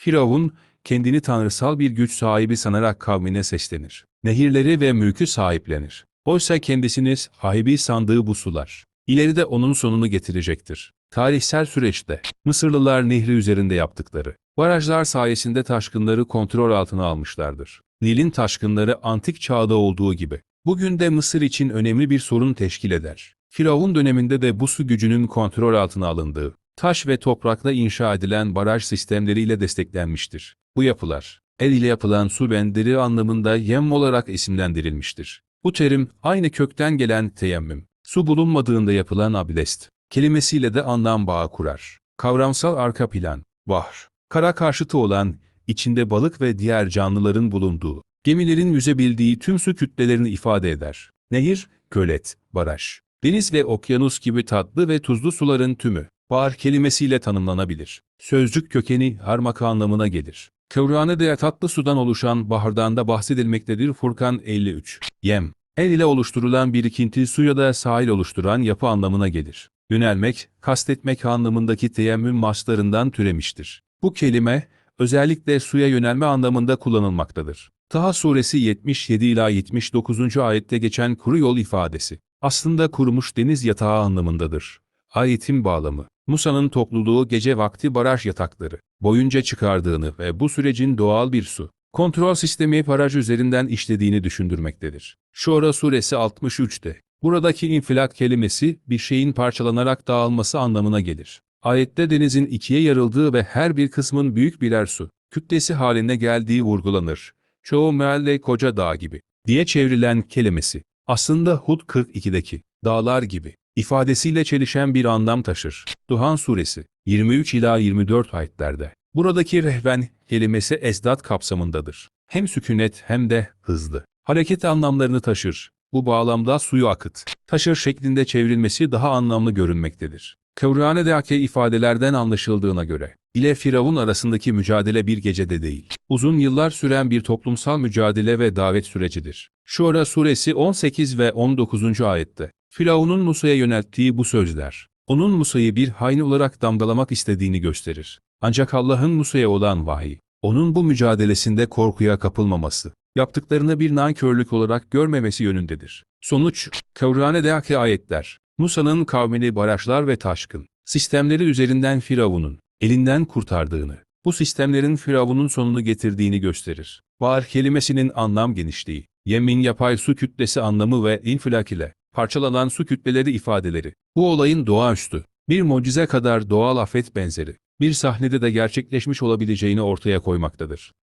Firavun, kendini tanrısal bir güç sahibi sanarak kavmine seslenir. Nehirleri ve mülkü sahiplenir. Oysa kendisini sahibi sandığı bu sular, ileride onun sonunu getirecektir. Tarihsel süreçte, Mısırlılar nehri üzerinde yaptıkları, barajlar sayesinde taşkınları kontrol altına almışlardır. Nil'in taşkınları antik çağda olduğu gibi, bugün de Mısır için önemli bir sorun teşkil eder. Firavun döneminde de bu su gücünün kontrol altına alındığı, taş ve toprakla inşa edilen baraj sistemleriyle desteklenmiştir. Bu yapılar, el ile yapılan su benderi anlamında yem olarak isimlendirilmiştir. Bu terim, aynı kökten gelen teyemmüm, su bulunmadığında yapılan abdest, kelimesiyle de anlam bağı kurar. Kavramsal arka plan, vahr, kara karşıtı olan, içinde balık ve diğer canlıların bulunduğu, gemilerin yüzebildiği tüm su kütlelerini ifade eder. Nehir, kölet, baraj, deniz ve okyanus gibi tatlı ve tuzlu suların tümü, bahar kelimesiyle tanımlanabilir. Sözcük kökeni harmaka anlamına gelir. Kıvrağını tatlı sudan oluşan bahardan da bahsedilmektedir Furkan 53. Yem, el ile oluşturulan birikinti su ya da sahil oluşturan yapı anlamına gelir. Yönelmek, kastetmek anlamındaki teyemmüm maslarından türemiştir. Bu kelime, özellikle suya yönelme anlamında kullanılmaktadır. Taha suresi 77 ila 79. ayette geçen kuru yol ifadesi, aslında kurumuş deniz yatağı anlamındadır. Ayetin bağlamı, Musa'nın topluluğu gece vakti baraj yatakları boyunca çıkardığını ve bu sürecin doğal bir su kontrol sistemi baraj üzerinden işlediğini düşündürmektedir. Şura suresi 63'te, buradaki infilak kelimesi bir şeyin parçalanarak dağılması anlamına gelir. Ayette denizin ikiye yarıldığı ve her bir kısmın büyük birer su kütlesi haline geldiği vurgulanır. Çoğu mealle koca dağ gibi diye çevrilen kelimesi aslında Hud 42'deki dağlar gibi ifadesiyle çelişen bir anlam taşır. Duhan suresi 23 ila 24 ayetlerde. Buradaki rehben kelimesi esdat kapsamındadır. Hem sükunet hem de hızlı. Hareket anlamlarını taşır. Bu bağlamda suyu akıt, taşır şeklinde çevrilmesi daha anlamlı görünmektedir. Kıvrane'deki ifadelerden anlaşıldığına göre, ile Firavun arasındaki mücadele bir gecede değil, uzun yıllar süren bir toplumsal mücadele ve davet sürecidir. Şura suresi 18 ve 19. ayette, Firavun'un Musa'ya yönelttiği bu sözler, onun Musa'yı bir hain olarak damgalamak istediğini gösterir. Ancak Allah'ın Musa'ya olan vahiy, onun bu mücadelesinde korkuya kapılmaması, yaptıklarını bir nankörlük olarak görmemesi yönündedir. Sonuç, Kavrane'deki ayetler, Musa'nın kavmini barajlar ve taşkın, sistemleri üzerinden Firavun'un elinden kurtardığını, bu sistemlerin Firavun'un sonunu getirdiğini gösterir. Var kelimesinin anlam genişliği, yemin yapay su kütlesi anlamı ve infilak ile parçalanan su kütleleri ifadeleri, bu olayın doğaüstü, bir mucize kadar doğal afet benzeri, bir sahnede de gerçekleşmiş olabileceğini ortaya koymaktadır.